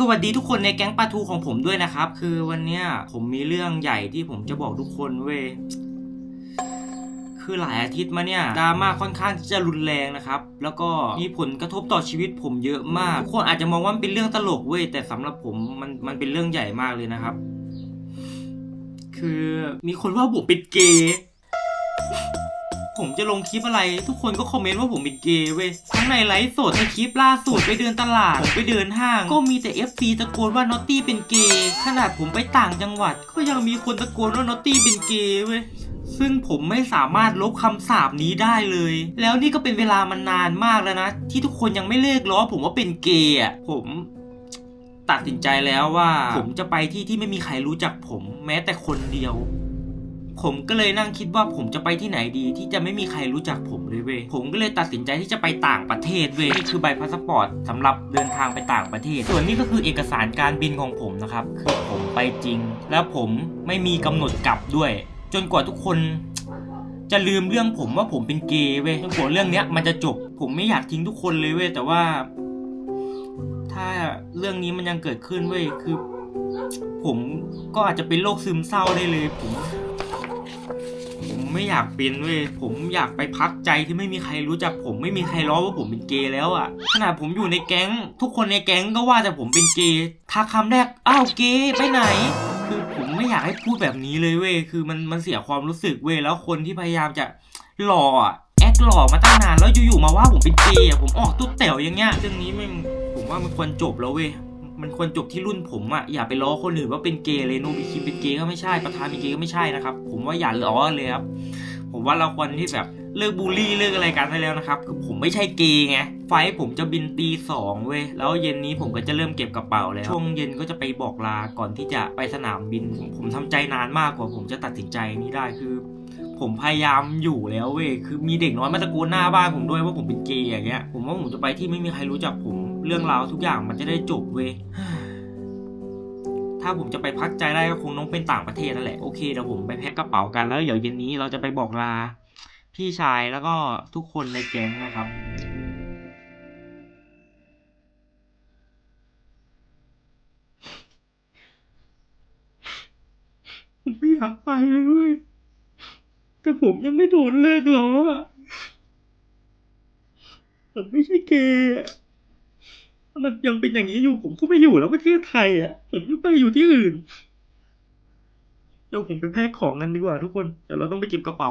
สวัสดีทุกคนในแก๊งปลาทูของผมด้วยนะครับ คือวันเนี้ยผมมีเรื่องใหญ่ที่ผมจะบอกทุกคนเว้ยคือหลายอาทิตย์มาเนี่ยดราม่าค่อนข้างที่จะรุนแรงนะครับ แล้วก็มีผลกระทบต่อชีวิตผมเยอะมากทุกคนอาจจะมองว่ามันเป็นเรื่องตลกเว้ยแต่สำหรับผมมันมันเป็นเรื่องใหญ่มากเลยนะครับ คือมีคนว่าผมเป็นเกย์ ผมจะลงคลิปอะไร ทุกคนก็คอมเมนต์ว่าผมเป็นเกย์เว้ยทั้งในไลฟ์สดในคลิปล่าสุดไปเดินตลาดผมไปเดินห้าง ก็มีแต่ FC ตะโกนว่านอตตี้เป็นเกย์ขนาดผมไปต่างจังหวัด ก็ยังมีคนตะโกนว่านอตตี้เป็นเกย์เว้ยซึ่งผมไม่สามารถลบคำสาปนี้ได้เลย แล้วนี่ก็เป็นเวลามันนานมากแล้วนะ ที่ทุกคนยังไม่เลิกล้อผมว่าเป็นเกย์อะผมตัดสินใจแล้วว่า ผมจะไปที่ที่ไม่มีใครรู้จักผม แม้แต่คนเดียว ผมก็เลยนั่งคิดว่าผมจะไปที่ไหนดีที่จะไม่มีใครรู้จักผมเลยเว้ยผมก็เลยตัดสินใจที่จะไปต่างประเทศเว้ยนี่คือใบพาสปอร์ตสำหรับเดินทางไปต่างประเทศ ส่วนนี้ก็คือเอกสารการบินของผมนะครับคือผมไปจริง แล้วผมไม่มีกำหนดกลับด้วย จนกว่าทุกคนจะลืมเรื่องผมว่าผมเป็นเกย์เว้ยจนกว่าเรื่องเนี้ยมันจะจบ ผมไม่อยากทิ้งทุกคนเลยเว้ยแต่ว่า ถ้าเรื่องนี้มันยังเกิดขึ้นเว้ยคือ ผมก็อาจจะเป็นโรคซึมเศร้าได้เลยผม ไม่อยากเป็นเว้ยผมอยากไปพักใจที่ไม่มีใครรู้จักผมไม่มีใครล้อว่าผมเป็นเกย์แล้วอะ่ะขนาดผมอยู่ในแก๊ง ทุกคนในแก๊งก็ว่าแต่ผมเป็นเกย์ทักคำแรกอ้าวเกย์ไปไหนคือผมไม่อยากให้พูดแบบนี้เลยเว้ยคือมันมันเสียความรู้สึกเว้ยแล้วคนที่พยายามจะหล่อแอคหล่อมาตั้งนานแล้วอยู่ๆมาว่าผมเป็นเกย์ผมออกตุ๊ดแต๋วอย่างเงี้ยเรื่องนี้มันผมว่ามันควรจบแล้วเว้ย มันควรจบที่รุ่นผมอะอย่าไปล้อคนอื่นว่าเป็นเกย์เลยโนบิคิมเป็นเกย์ก็ไม่ใช่ประธานเป็นเกย์ก็ไม่ใช่นะครับ ผมว่าอย่าล้อเลยครับผมว่าเราควรที่แบบเลิกบูลลี่เลิกอะไรกันได้แล้วนะครับคือผมไม่ใช่เกย์ไงไฟผมจะบินตีสองเว้ยแล้วเย็นนี้ผมก็จะเริ่มเก็บกระเป๋าแล้วช่วงเย็นก็จะไปบอกลาก่อนที่จะไปสนามบิน ผมทำใจนานมากกว่า ผมจะตัดสินใจนี้ได้คือ ผมพยายามอยู่แล้วเว้ยคือมีเด็กน้อยมาตะโกนหน้าบ้านผมด้วยว่าผมเป็นเกย์อย่างเงี้ยผมว่าผมจะไปที่ไม่มีใครรู้จักผม เรื่องราวทุกอย่างมันจะได้จบเว้ยถ้าผมจะไปพักใจได้ก็คงต้องเป็นต่างประเทศนั่นแหละโอเคเดี๋ยวผมไปแพ็คกระเป๋ากันแล้วเดี๋ยวเย็นนี้เราจะไปบอกลา พี่ชายแล้วก็ทุกคนในแก๊งนะครับผมไม่อยากไปเลยเว้ยแต่ผมยังไม่โดนเลิกล้ออะผมไม่ใช่เกย์อะถ้า มันยังเป็นอย่างนี้อยู่ผมก็ไม่อยู่แล้วประเทศไทยอะผมจะไปอยู่ที่อื่นเดี๋ยวผมไปแพ็คของกันดีกว่าทุกคนเดี๋ยวเราต้องไปเก็บกระเป๋า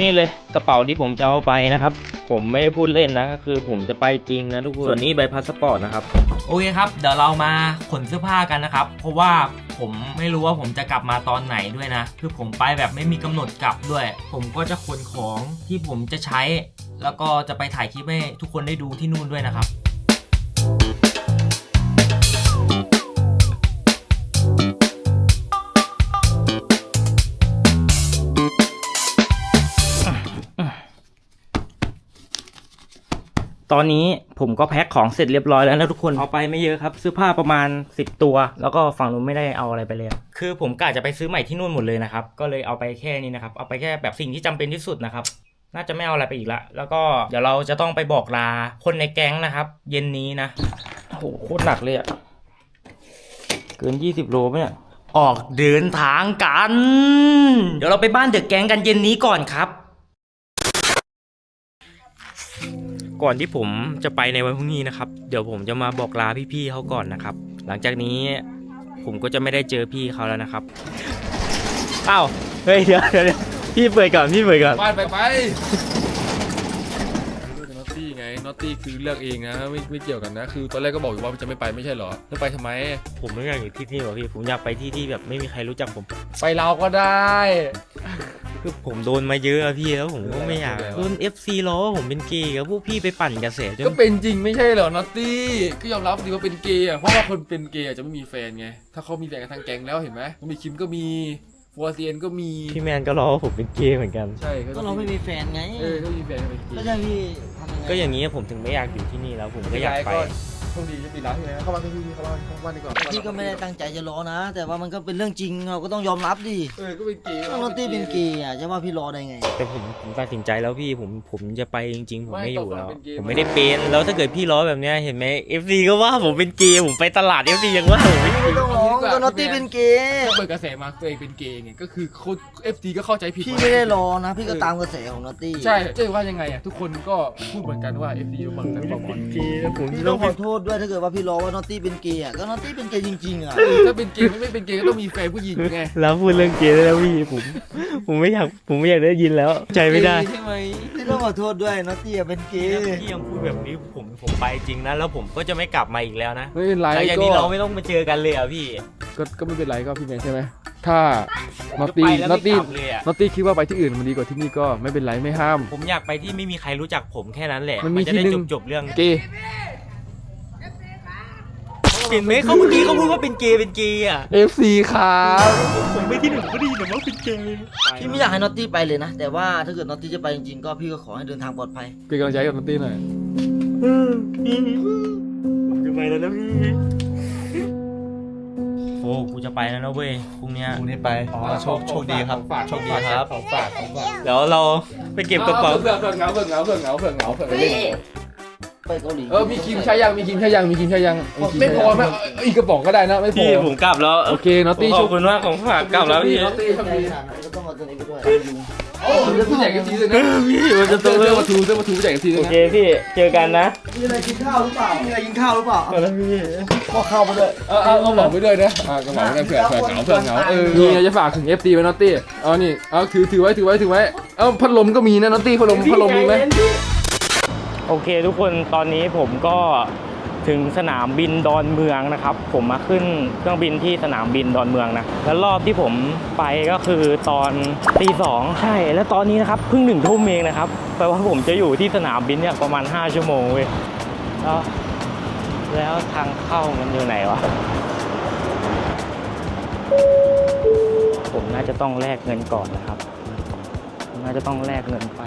นี่เลยกระเป๋าที่ผมจะเอาไปนะครับ ผมไม่ได้พูดเล่นนะก็คือผมจะไปจริงนะทุกคนส่วนนี้ใบพาสปอร์ตนะครับ โอเคครับ เดี๋ยวเรามาขนเสื้อผ้ากันนะครับ เพราะว่า ผมไม่รู้ว่าผมจะกลับมาตอนไหนด้วยนะ คือผมไปแบบไม่มีกำหนดกลับด้วย ผมก็จะขนของที่ผมจะใช้ แล้วก็จะไปถ่ายคลิปให้ทุกคนได้ดูที่นู่นด้วยนะครับ ตอนนี้ผมก็แพ็คของเสร็จเรียบร้อยแล้วนะทุกคนเอาไปไม่เยอะครับเสื้อผ้าประมาณ 10 ตัว แล้วก็ฝั่งนู้นไม่ได้เอาอะไรไปเลยคือผมกะจะไปซื้อใหม่ที่นู่นหมดเลยนะครับก็เลยเอาไปแค่นี้นะครับเอาไปแค่แบบสิ่งที่จำเป็นที่สุดนะครับน่าจะไม่เอาอะไรไปอีกละ แล้วก็เดี๋ยวเราจะต้องไปบอกลาคนในแก๊งนะครับ เย็นนี้นะโอ้โหโคตรหนักเลยอะเกิน 20 โลไหมเนี่ยออกเดินทางกัน เดี๋ยวเราไปบ้านเดอะแก๊งกันเย็นนี้ก่อนครับ ก่อนที่ผมจะไปในวันพรุ่งนี้นะครับ เดี๋ยวผมจะมาบอกลาพี่ๆเขาก่อนนะครับ หลังจากนี้ผมก็จะไม่ได้เจอพี่เขาแล้วนะครับอ้าวเฮ้ยเดี๋ยวเดี๋ยวพี่เปิดก่อนพี่เปิดก่อนไปไปไปน็อตตี้ไงน็อตตี้คือเลือกเองนะไม่ไม่เกี่ยวกันนะ คือตอนแรกก็บอกอยู่ว่าจะไม่ไปไม่ใช่เหรอจะไปทำไม ผมไม่อยากอยู่ที่นี่หรอกพี่ผมอยากไปที่ที่แบบไม่มีใครรู้จักผม ไปเราก็ได้ คือผมโดนมาเยอะอะพี่แล้วผมก็ไม่อยากแล้วโดน FC ล้อว่าผมเป็นเกย์กับพวกพี่ไปปั่นกระแสจนก็เป็นจริงไม่ใช่เหรอน็อตตี้ก็ยอมรับดีว่าเป็นเกย์อะเพราะว่าคนเป็นเกย์อะจะไม่มีแฟนไง ถ้าเขามีแฟนกันทางแก๊งแล้วเห็นไหมมันมีคิมก็มีฟัวเซียนก็มีพี่แมนก็ล้อว่าผมเป็นเกย์เหมือนกัน ใช่ก็เราไม่มีแฟนไงเออก็มีแฟนก็เป็นเกแล้วย์จะพี่ทำยังไงก็อย่างนี้ผมถึงไม่อยากอยู่ที่นี่แล้วผมก็อยากไปก็ โชคดีจะปิดร้านที่ไหนเข้ามาพี่พี่เข้ามาเข้ามาดีกว่าพี่ก็ไม่ได้ตั้งใจจะรอนะ แต่ว่ามันก็เป็นเรื่องจริงเราก็ต้องยอมรับดิเออก็เป็นเกย์ต้องนอตตี้เป็นเกย์อะจะว่าพี่รอได้ไง แต่ผมผมตัดสินใจแล้วพี่ผมผมจะไปจริง ๆ ผมไม่ไม่อยู่ตอนแล้วเป็นเกย์ผมไม่ได้เป็นแล้วถ้าเกิดพี่ล้อแบบเนี้ยเห็นไหม FC ก็ว่าผมเป็นเกย์ผมไปตลาด FC ยังว่าผมไม่ไม่ต้องร้องก็นอตตี้เป็นเกย์ก็เปิดกระแสมาตัวเองเป็นเกย์ไงก็คือคนเอฟซีก็เข้าใจผิดพี่ไม่ได้รอนะ พี่ก็ตามกระแสของนอตตี้ใช่เจ๊ว่ายังไงอะทุกคนก็พูดเหมือนกันว่าเอฟซีเหมือนกันบอกว่าเกย์แล้วผมพี่จะต้ต้อองงขอโทษด้วยถ้าเกิดว่าพี่รอว่านอตตี้เป็นเกย์อะก็นอตตี้เป็นเกย์จริงๆอะเออถ้าเป็นเกย์ไม่ไม่เป็นเกย์ก็ต้องมีแฟนผู้หญิงไงแล้วพูดเรื่องเกย์ได้แล้วพี่ผม ผมไม่อยากผมไม่อยากได้ยินแล้ว ใจไม่ได้ใช่ไหมพี่ต้องขอโทษด้วยนอตตี้อะเป็นเกย์พี่ยังพูดแบบนี้ผมผมไปจริงนะแล้วผมก็จะไม่กลับมาอีกแล้วนะไม่เป็นไรหลังจากก็นี้เราไม่ต้องมาเจอกันเลยอะพี่ ก็ก็ไม่เป็นไรก็พี่แมนใช่ไหมถ้าผมนอตจะตี้ไปแล้วนอตตี้ไม่กลับเลยอะนอตตี้คิดว่าไปที่อื่นมันดีกว่าที่นี่ก็ไม่เป็นไรไม่ห้าม ผมอยากไปที่ไม่มีใครรู้จักผมแค่นั้นแหละ มันมีจะได้ที่หนึ่จงบจบๆเรื่องเกย์ เห็นไหมเขาเมื่อกี้เขาพูดว่าเป็นเกย์เป็นเกย์อะเอฟซีครับผมไม่ที่หนึ่งก็ดีแต่ว่าเป็นเกย์พี่ไม่อยากให้นอตตี้ไปเลยนะ แต่ว่าถ้าเกิดนอตตี้จะไปจริงๆก็พี่ก็ขอให้เดินทางปลอดภัยเป็นกำลังใจให้กับนอตตี้หน่อยผมจะไปแล้วนะพี่โฟกูจะไปแล้วนะเว้ยพรุ่งเนี้ยพรุ่งนี้ไปอ๋อโชคโชคดีครับโชคดีครับของฝากของฝากเดี๋ยวเราไปเก็บกระเป๋าเผื่อเผื่อเหงาเผื่อเหงาเผื่อเหงาเผื่อเหงาเผื่อเล่น ไปเกาหลีเออมีครีมใช้ยังมีครีมใช้ยังมีครีมใช้ยังไม่พอไหมเอาอีกกระป๋องก็ได้นะไม่พอพี่ผมกลับแล้วโอเคนอตตี้ขอบคุณมากของฝากกลับแล้วพี่นอตตี้โชคใช่ดีขนาดนั้นก็ต้องเอาตัวนี้ไปด้วยยุงโอ้เรื่องผู้ใหญ่กันทีเลยนะพี่มันจะเสื้ตัวอเรื่องมาทูเสื้อมาทูผู้ใหญ่กันทีเลยโอนะเคพี่เจอกันนะมีอะไรกินข้าวหรือเปล่ามีอะไรกินข้าวหรือเปล่าเอาละพี่ก็เข้าไปด้วยเออเออเอาบอกไปด้วยนะอ่ากระบอกด้วยเผื่อเผื่อเหงาเผื่อเหงาเออนี่จะฝากถึง FT ไว้นอตตี้เอานี่เอาถือถือไว้ถือไว้ถือไว้เอาพัดลมก็มีนะนอตตี้พัดลมพัดลมมีไหม โอเคทุกคนตอนนี้ผมก็ถึงสนามบินดอนเมืองนะครับ ผมมาขึ้นเครื่องบินที่สนามบินดอนเมืองนะแล้วรอบที่ผมไปก็คือตอนตีสองใช่ แล้วตอนนี้นะครับเพิ่งหนึ่งทุ่มเองนะครับแปลว่าผมจะอยู่ที่สนามบินเนี่ยประมาณ 5 ชั่วโมงเว้ยแล้วแล้วทางเข้ามันอยู่ไหนวะผมน่าจะต้องแลกเงินก่อนนะครับ น่าจะต้องแลกเงินไป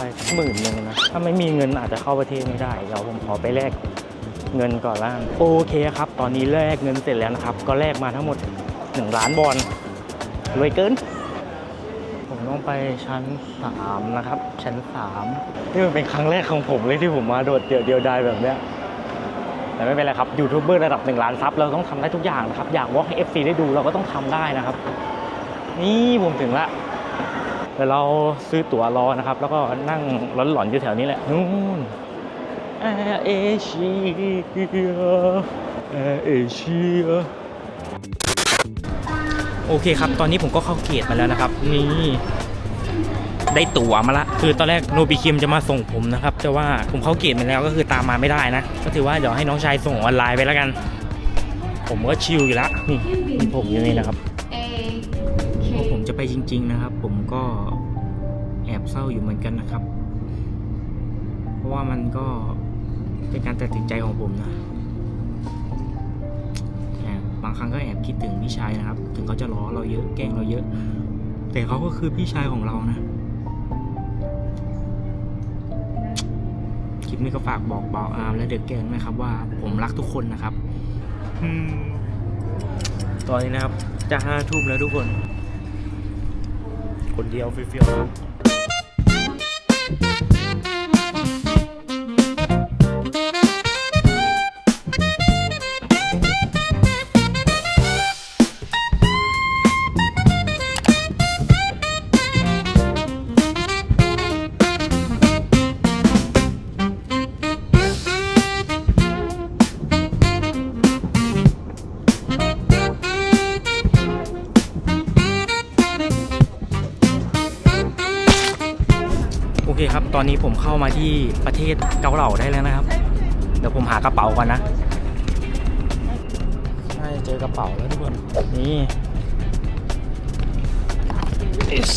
ไปหมื่นหนึ่งนะ ถ้าไม่มีเงินอาจจะเข้าประเทศไม่ได้ เดี๋ยวผมขอไปแลกเงินก่อนล่างโอเคครับ ตอนนี้แลกเงินเสร็จแล้วนะครับ ก็แลกมาทั้งหมด 1 ล้านบอลรวยเกิน ผมต้องไปชั้น 3 นะครับ ชั้น 3 นี่มันเป็นครั้งแรกของผมเลยที่ผมมาโดดเดี่ยวเดียวดายแบบเนี้ยแต่ไม่เป็นไรครับยูทูบเบอร์ระดับ1ล้านซับเราต้องทำได้ทุกอย่างนะครับ อยากวอล์กให้ FC ได้ดูเราก็ต้องทำได้นะครับ นี่ผมถึงละ เดี๋ยวเราซื้อตั๋วรอนะครับ แล้วก็นั่งหลอนๆอยู่แถวนี้แหละนู่นแอร์เอเชียแอร์เอเชียโอเคครับ ตอนนี้ผมก็เข้าเกตมาแล้วนะครับ นี่ได้ตั๋วมาละ คือตอนแรกโนบิคิมจะมาส่งผมนะครับ แต่ว่าผมเข้าเกตมาแล้วก็คือตามมาไม่ได้นะ ก็ถือว่าเดี๋ยวให้น้องชายส่งออนไลน์ไปแล้วกัน ผมก็ชิลอยู่ละนี่มีผมอยู่นี่นะครับ จะไปจริง ๆ นะครับ ผมก็แอบเศร้าอยู่เหมือนกันนะครับ เพราะว่ามันก็เป็นการตัดสินใจของผมนะแต่บางครั้งก็แอบคิดถึงพี่ชายนะครับ ถึงเขาจะล้อเราเยอะแกล้งเราเยอะ แต่เขาก็คือพี่ชายของเรานะคลิปนี้ก็ฝากบอกเบาอาร์มและเด็กแกงนะครับ ว่าผมรักทุกคนนะครับตอนนี้นะครับ จะห้าทุ่มแล้วทุกคน คนเดียวเฟี้ยวๆ ครับ ตอนนี้ผมเข้ามาที่ประเทศเกาเหลาได้แล้วนะครับ เดี๋ยวผมหากระเป๋าก่อนนะใช่เจอกระเป๋าแล้วทุกคน นี่ Yes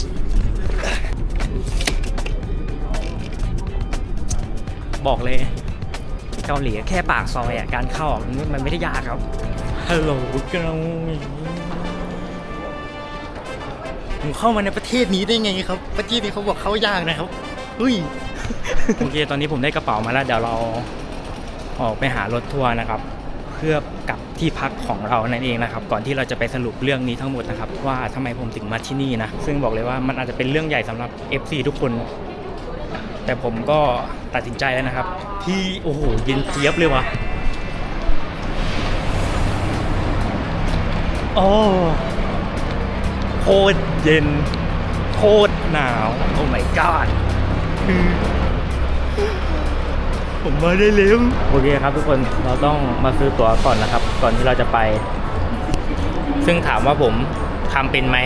บอกเลยเกาหลีแค่ปากซอยอะการเข้าอะมันมันไม่ได้ยากครับ ฮัลโหลเกาหลีผมเข้ามาในประเทศนี้ได้ไงครับ ประเทศนี้เขาบอกเข้ายากนะครับ เฮ้ยโอเค ตอนนี้ผมได้กระเป๋ามาแล้ว เดี๋ยวเราออกไปหารถทัวร์นะครับ เพื่อกลับที่พักของเรานั่นเองนะครับ ก่อนที่เราจะไปสรุปเรื่องนี้ทั้งหมดนะครับ ว่าทำไมผมถึงมาที่นี่นะ ซึ่งบอกเลยว่ามันอาจจะเป็นเรื่องใหญ่สำหรับ FC ทุกคน แต่ผมก็ตัดสินใจแล้วนะครับ ที่โอ้โหเย็นเจี๊ยบเลยวะโอ้โคตรเย็นโคตรหนาว โอ้ my god ผมมาได้เร็วโอเคครับทุกคนเราต้องมาซื้อตั๋วก่อนนะครับ ก่อนที่เราจะไป ซึ่งถามว่าผมทำเป็นไหม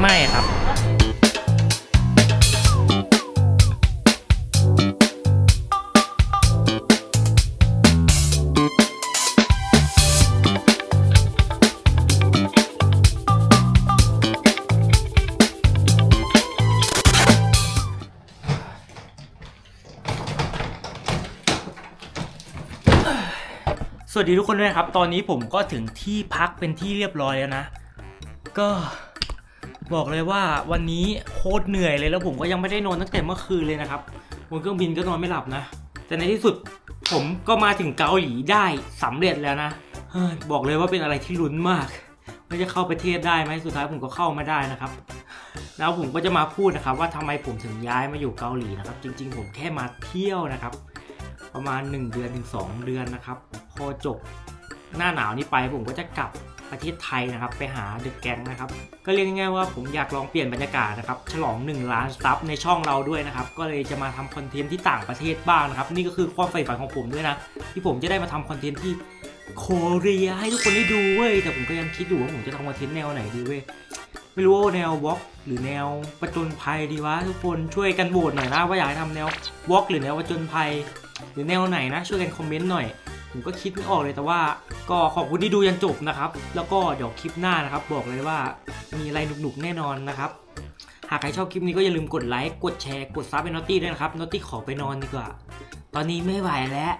ไม่ครับ สวัสดีทุกคนด้วยครับ ตอนนี้ผมก็ถึงที่พักเป็นที่เรียบร้อยแล้วนะ ก็บอกเลยว่าวันนี้โคตรเหนื่อยเลยแล้วผมก็ยังไม่ได้นอนตั้งแต่เมื่อคืนเลยนะครับบนเครื่องบินก็นอนไม่หลับนะ แต่ในที่สุดผมก็มาถึงเกาหลีได้สำเร็จแล้วนะบอกเลยว่าเป็นอะไรที่ลุ้นมากว่าจะเข้าประเทศได้ไหมสุดท้ายผมก็เข้าไมาได้นะครับ แล้วผมก็จะมาพูดนะครับ ว่าทำไมผมถึงย้ายมาอยู่เกาหลีนะครับ จริง ๆ ผมแค่มาเที่ยวนะครับ ประมาณ 1 เดือนถึง2เดือนนะครับ พอจบหน้าหนาวนี้ไปผมก็จะกลับประเทศไทยนะครับ ไปหาเดอะแกงนะครับ ก็เรียกง่ายๆว่าผมอยากลองเปลี่ยนบรรยากาศนะครับ ฉลอง 1 ล้านซับในช่องเราด้วยนะครับ ก็เลยจะมาทำคอนเทนต์ที่ต่างประเทศบ้างนะครับ นี่ก็คือความใฝ่ฝันของผมด้วยนะ ที่ผมจะได้มาทำคอนเทนต์ที่โคเรียให้ทุกคนได้ดูเว้ยแต่ผมก็ยังคิดอยู่ว่าผมจะทำคอนเทนต์แนวไหนดีเว้ยไม่รู้ว่าแนววอล์กหรือแนวประจนภัยดีวะทุกคนช่วยกันโหวตหน่อยนะว่าอยากทำแนววอล์กหรือแนวประจนภัย หรือแนวไหนนะช่วยกันคอมเมนต์หน่อย ผมก็คิดไม่ออกเลยแต่ว่า ก็ขอบคุณที่ดูยันจบนะครับ แล้วก็เดี๋ยวคลิปหน้านะครับ บอกเลยว่ามีอะไรหนุกๆแน่นอนนะครับ หากใครชอบคลิปนี้ก็อย่าลืมกดไลค์กดแชร์กดซับเป็นนอตตี้ด้วยนะครับนอตตี้ขอไปนอนดีกว่า ตอนนี้ไม่ไหวแล้ว